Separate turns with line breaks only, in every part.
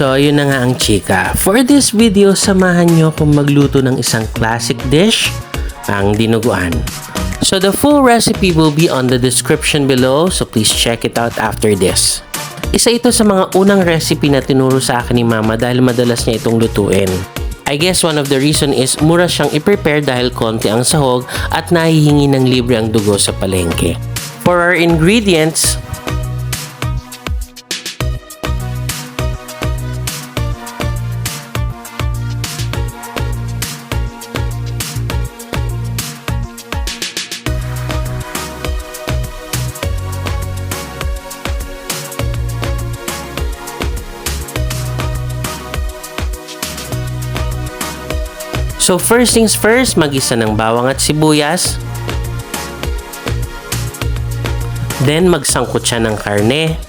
So, yun na nga ang chika. For this video, samahan nyo akong magluto ng isang classic dish, ang dinuguan. So, the full recipe will be on the description below, so please check it out after this. Isa ito sa mga unang recipe na tinuro sa akin ni mama dahil madalas niya itong lutuin. I guess one of the reason is mura siyang i-prepare dahil konti ang sahog at nahihingi ng libre ang dugo sa palengke. For our ingredients, So first things first, magisa ng bawang at sibuyas. Then magsangkot siya ng karne.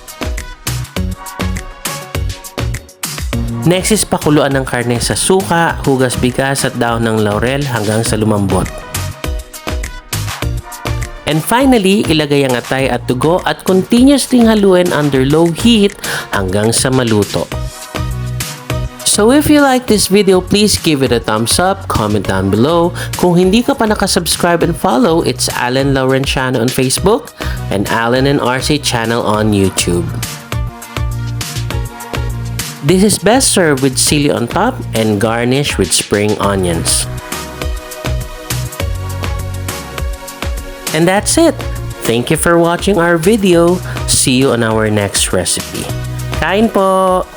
Next is pakuluan ng karne sa suka, hugas bigas at daon ng laurel hanggang sa lumambot. And finally, ilagay ang atay at dugo at continuously haluin under low heat hanggang sa maluto. So if you like this video, please give it a thumbs up, comment down below. Kung hindi ka pa nakasubscribe and follow, it's Alan Laurenciano on Facebook and Alan and RC channel on YouTube. This is best served with chili on top and garnish with spring onions. And that's it. Thank you for watching our video. See you on our next recipe. Kain po!